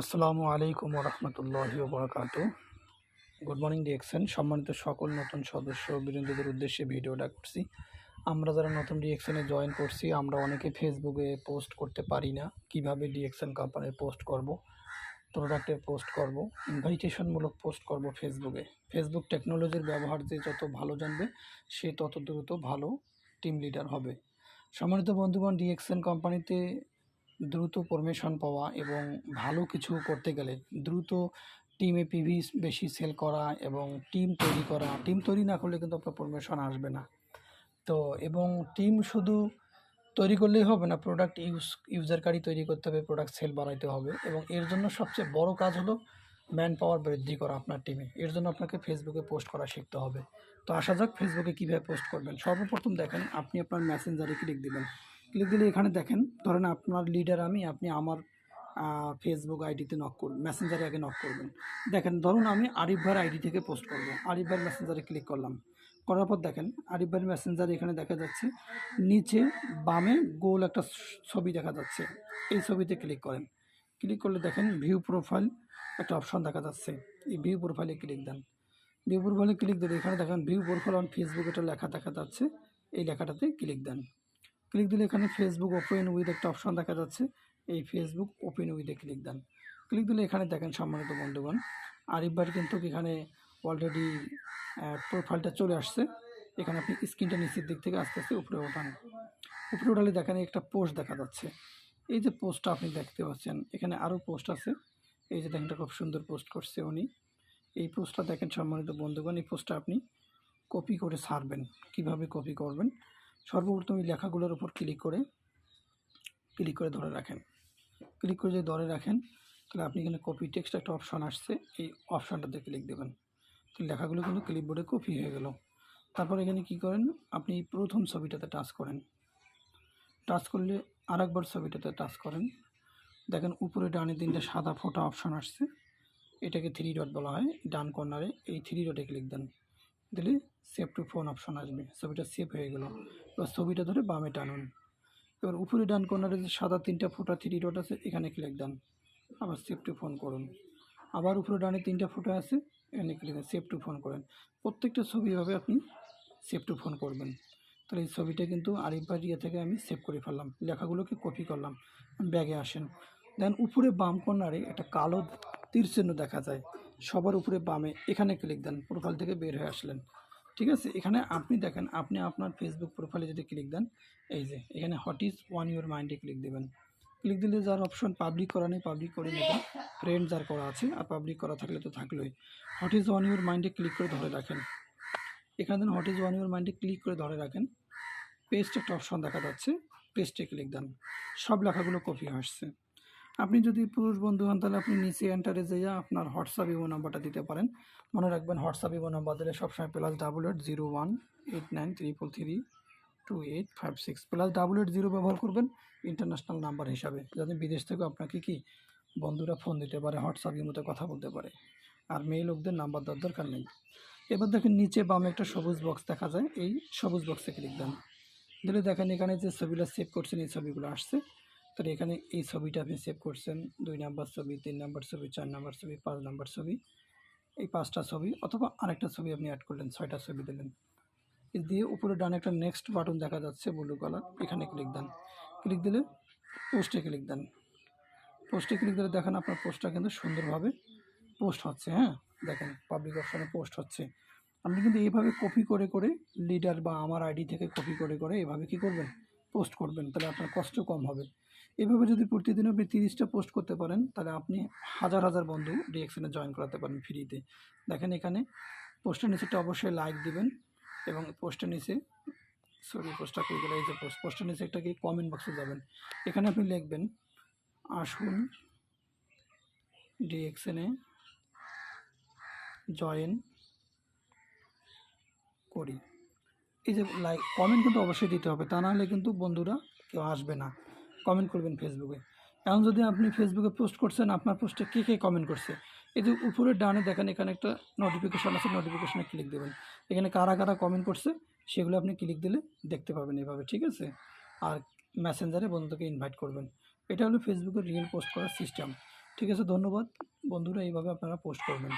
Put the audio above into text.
আসসালামু আলাইকুম রহমতুল্লাহ বরকাত গুড মর্নিং রিয়েকশন সম্মানিত সকল নতুন সদস্য বীরেন্দ্রদের উদ্দেশ্যে ভিডিওটা করছি। আমরা যারা নতুন রিয়েকশনে জয়েন করছি, আমরা অনেকে ফেসবুকে পোস্ট করতে পারি না। কীভাবে রিয়েকশন কোম্পানির পোস্ট করব প্রোডাক্টের পোস্ট করব ইনভাইটেশনমূলক পোস্ট করব ফেসবুকে ফেসবুক টেকনোলজির ব্যবহার যে যত ভালো জানবে, সে তত দ্রুত ভালো টিম লিডার হবে। সম্মানিত বন্ধুগণ রিয়েকশন কোম্পানিতে দ্রুত পারমিশন পাওয়া এবং ভালো কিছু করতে গেলে দ্রুত টিমে পিভি বেশি সেল করা এবং টিম তৈরি করা। টিম তৈরি না করলে কিন্তু আপনার পারমিশন আসবে না। তো এবং টিম শুধু তৈরি করলেই হবে না প্রোডাক্ট ইউজ ইউজারকারী তৈরি করতে হবে প্রোডাক্ট সেল বাড়াইতে হবে এবং এর জন্য সবচেয়ে বড় কাজ হলো ম্যান পাওয়ার বৃদ্ধি করা আপনার টিমে এর জন্য আপনাকে ফেসবুকে পোস্ট করা শিখতে হবে। তো আসা যাক ফেসবুকে কীভাবে পোস্ট করবেন? সর্বপ্রথম দেখেন, আপনি আপনার মেসেঞ্জারে ক্লিক দিবেন। ক্লিক দিলে এখানে দেখেন, ধরেন আপনার লিডার আমি, আপনি আমার ফেসবুক আইডিতে নক করবেন মেসেঞ্জারে আগে নক করবেন। দেখেন, ধরুন আমি আরিফ ভাইয়ের আইডি থেকে পোস্ট করব। আরিফ ভাইয়ের মেসেঞ্জারে ক্লিক করলাম। করার পর দেখেন আরিফ ভাইয়ের মেসেঞ্জারে এখানে দেখা যাচ্ছে, নিচে বামে গোল একটা ছবি দেখা যাচ্ছে। এই ছবিতে ক্লিক করেন। ক্লিক করলে দেখেন ভিউ প্রোফাইল একটা অপশন দেখা যাচ্ছে। এই ভিউ প্রোফাইলে ক্লিক দেন। ভিউ প্রোফাইলে ক্লিক দিলে এখানে দেখেন ভিউ প্রোফাইল অন ফেসবুক এটা লেখা দেখা যাচ্ছে। এই লেখাটাতে ক্লিক দেন। ক্লিক দিলে এখানে ফেসবুক ওপেন উইথ একটা অপশন দেখা যাচ্ছে। এই ফেসবুক ওপেন উইথে ক্লিক দেন। ক্লিক দিলে এখানে দেখেন সম্মানিত বন্ধুগণ, আরিফ ভাইয়ের কিন্তু এখানে অলরেডি প্রোফাইলটা চলে আসছে। এখানে আপনি স্ক্রিনটা নিচের দিক থেকে আস্তে আস্তে উপরে ওঠান। উপরে ওঠালে দেখেন একটা পোস্ট দেখা যাচ্ছে। এই যে পোস্টটা আপনি দেখতে পাচ্ছেন, এখানে আরও পোস্ট আছে। এই যে দেখেন খুব সুন্দর পোস্ট করছে উনি। এই পোস্টটা দেখেন সম্মানিত বন্ধুগণ, এই পোস্টটা আপনি কপি করে ছাড়বেন কীভাবে কপি করবেন? সর্বপ্রথম এই লেখাগুলোর উপর ক্লিক করে ক্লিক করে ধরে রাখেন। ক্লিক করে যদি ধরে রাখেন, তাহলে আপনি এখানে কপি টেক্সট একটা অপশন আসছে, এই অপশানটাতে ক্লিক দেবেন। তো লেখাগুলো কিন্তু ক্লিপবোর্ডে কপি হয়ে গেল। তারপর এখানে কি করেন, আপনি প্রথম ছবিটাতে টাচ করেন। টাচ করলে আরেকবার ছবিটাতে টাচ করেন। দেখেন উপরে ডানে তিনটে সাদা ফোটা অপশন আসছে। এটাকে থ্রি ডট বলা হয়, ডান কর্নারে এই থ্রি ডটে ক্লিক দেন। দিলে সেভ টু ফোন অপশন আসবে। ছবিটা সেভ হয়ে গেল। এবার ছবিটা ধরে বামে টানুন। এবার উপরে ডান কর্নারে যে সাদা তিনটা ফোটা থ্রি ডট আছে, এখানে ক্লিক দেন। আবার সেভ টু ফোন করুন। আবার উপরে ডানে তিনটা ফোটো আছে, এখানে ক্লিক দেন সেভ টু ফোন করেন। প্রত্যেকটা ছবি এভাবে আপনি সেভ টু ফোন করবেন। তাহলে এই ছবিটা কিন্তু আরিফবার ইয়ে থেকে আমি সেভ করে ফেললাম। লেখাগুলোকে কপি করলাম। ব্যাগে আসেন। দেন উপরে বাম কর্নারে একটা কালো তীর চিহ্ন দেখা যায়। সবার উপরে বামে এখানে ক্লিক দেন প্রোফাইল থেকে বের হয়ে আসলেন। ঠিক আছে? এখানে আপনি দেখেন, আপনি আপনার ফেসবুক প্রোফাইলে যদি ক্লিক দেন, এই যে, এখানে হট ইজ ওয়ান ইউর মাইন্ডে ক্লিক দেবেন। ক্লিক দিলে যার অপশন পাবলিক করা নেই পাবলিক করে নেবেন। ফ্রেন্ড যার করা আছে, আর পাবলিক করা থাকলে তো থাকলোই। হট ইজ ওয়ান ইউর মাইন্ডে ক্লিক করে ধরে রাখেন। এখানে দেন হট ইজ ওয়ান ইউর মাইন্ডে ক্লিক করে ধরে রাখেন। পেস্ট একটা অপশন দেখা যাচ্ছে পেস্টে ক্লিক দেন। সব লেখাগুলো কপি আসছে। আপনি যদি পুরুষ বন্ধু হন, তাহলে আপনি নিচে এন্টারে যেয়ে আপনার হোয়াটসঅ্যাপ ইমো নাম্বারটা দিতে পারেন। মনে রাখবেন হোয়াটসঅ্যাপ ইমো নাম্বার দিলে সবসময় plus double eight zero one eight nine triple three two eight five six plus double eight zero ব্যবহার করবেন ইন্টারন্যাশনাল নাম্বার হিসাবে। যাতে বিদেশ থেকে আপনাকে কি বন্ধুরা ফোন দিতে পারে হোয়াটসঅ্যাপ ইমোতে কথা বলতে পারে। আর মেয়ে লোকদের নাম্বার দেওয়ার দরকার নেই। এবার দেখেন, নিচে বামে একটা সবুজ বক্স দেখা যায়। এই সবুজ বক্সে ক্লিক দেন। দিলে দেখেন, এখানে যে ছবিটা সেভ করছেন, এই ছবিগুলো আসছে। তাহলে এখানে এই ছবিটা আপনি সেভ করছেন, দুই নাম্বার ছবি, তিন নাম্বার ছবি, চার নাম্বার ছবি, পাঁচ নাম্বার ছবি। এই পাঁচটা ছবি অথবা আরেকটা ছবি আপনি অ্যাড করলেন, ছয়টা ছবি দিলেন। দিয়ে উপরে ডানে একটা নেক্সট বাটন দেখা যাচ্ছে ব্লু কালার এখানে ক্লিক দেন। ক্লিক দিলে পোস্টে ক্লিক দেন। পোস্টে ক্লিক দিলে দেখেন আপনার পোস্টটা কিন্তু সুন্দরভাবে পোস্ট হচ্ছে হ্যাঁ? দেখেন পাবলিক অপশানে পোস্ট হচ্ছে। আপনি কিন্তু এইভাবে কপি করে করে লিডার বা আমার আইডি থেকে কপি করে করে এভাবে কি করবেন? পোস্ট করবেন, তাহলে আপনার কষ্ট কম হবে। এভাবে যদি প্রতিদিন আপনি তিরিশটা পোস্ট করতে পারেন, তাহলে আপনি হাজার হাজার বন্ধু রিয়েকশনে জয়েন করাতে পারেন ফ্রিতে দেখেন এখানে পোস্টের নিচেটা অবশ্যই লাইক দিবেন এবং পোস্টের নিচে সরি পোস্টটা করে গেলে? এই যে পোস্ট পোস্টের নিচে একটা কি কমেন্ট বক্সে যাবেন। এখানে আপনি লিখবেন, আসুন ডিএক্সএনে জয়েন করি। এই যে লাইক কমেন্ট কিন্তু অবশ্যই দিতে হবে। তা নাহলে কিন্তু বন্ধুরা কেউ আসবে না। কমেন্ট করবেন ফেসবুকে এখন যদি আপনি ফেসবুকে পোস্ট করছেন, আপনার পোস্টে কে কে কমেন্ট করছে? এই যে, উপরে ডানে দেখেন, এখানে একটা নোটিফিকেশান আছে নোটিফিকেশানে ক্লিক দেবেন। এখানে কারা কারা কমেন্ট করছে, সেগুলো আপনি ক্লিক দিলে দেখতে পাবেন এভাবে, ঠিক আছে? আর মেসেঞ্জারে বন্ধুকে ইনভাইট করবেন। এটা হলো ফেসবুকে রিয়েল পোস্ট করার সিস্টেম ঠিক আছে, ধন্যবাদ। বন্ধুরা, এইভাবে আপনারা পোস্ট করবেন।